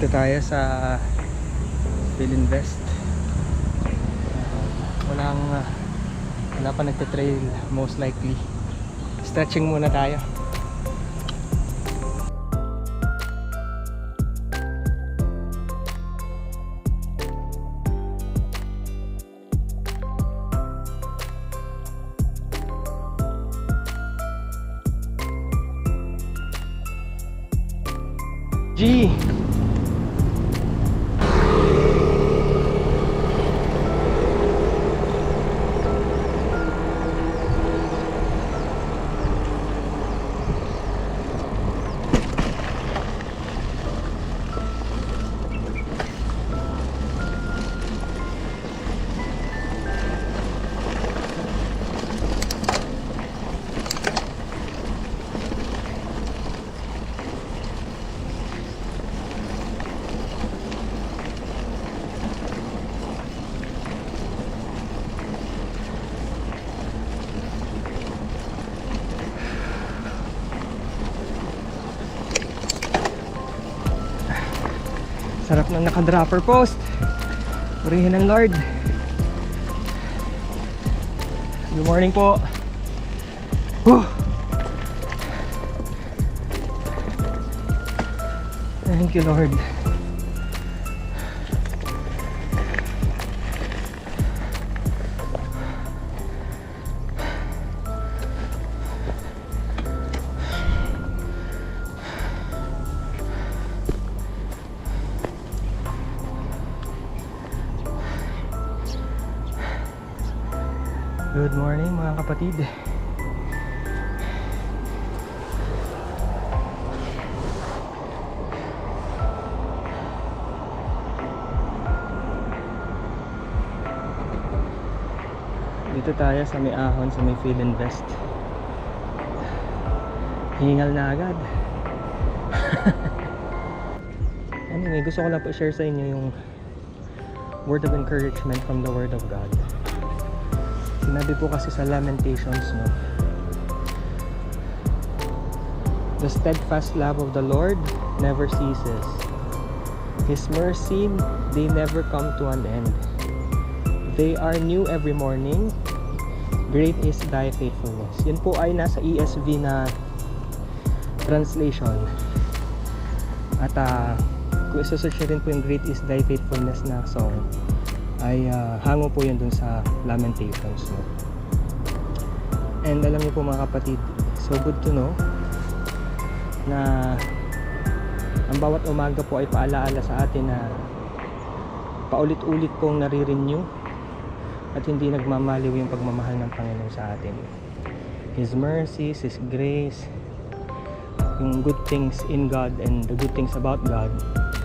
Dito tayo sa Philinvest. Walang uh, wala pa nagte-trail most likely. Stretching muna tayo. G. Sarap ng naka-dropper post. Purihin ng Lord. Good morning po. Whew. Thank you Lord. Good morning mga kapatid. Dito tayo sa may ahon sa may Field Invest. Hingal na agad. anyway, gusto ko lang po share sa inyo yung word of encouragement from the Word of God. Sinabi po kasi sa Lamentations, no? The steadfast love of the Lord never ceases. His mercy, they never come to an end. They are new every morning. Great is thy faithfulness. Yan po ay nasa ESV na translation. At uh, kung isa-search rin po yung Great is thy faithfulness na song, ay ah, hango po yun dun sa Lamentations. No? And alam niyo po mga kapatid, so good to know na ang bawat umaga po ay paalaala sa atin na paulit-ulit kong nare-renew at hindi nagmamaliw yung pagmamahal ng Panginoon sa atin. His mercies, His grace, yung good things in God and the good things about God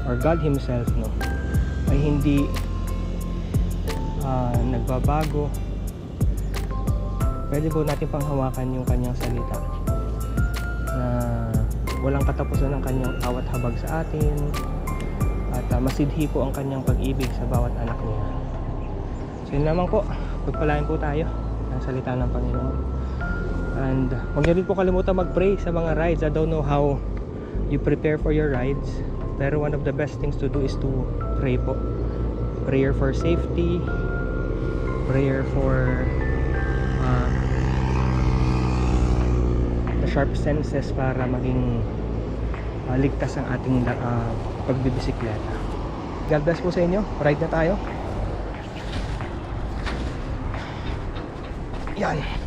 or God Himself no ay hindi ah, nagbabago. Pwede po natin panghawakan yung kanyang salita. Na walang katapusan ng kanyang awat habag sa atin. At ah, masidhi po ang kanyang pag-ibig sa bawat anak niya. So yun lamang po. Pagpalain po tayo ng salita ng Panginoon. And huwag niyo rin po kalimutan mag-pray sa mga rides. I don't know how you prepare for your rides. Pero one of the best things to do is to pray po prayer for safety. Prayer for uh, the sharp senses para maging uh, ligtas ang ating uh, pagbibisikleta. God bless po sa inyo. Ride na tayo. Yan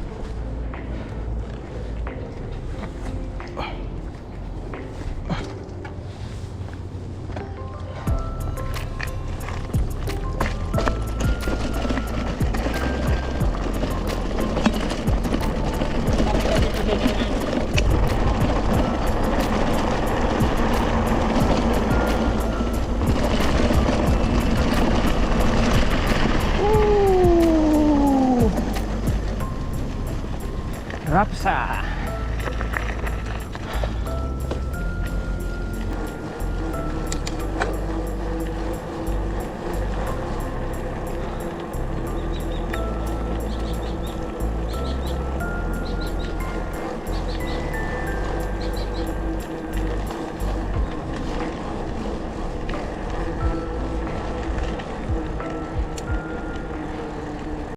รับสา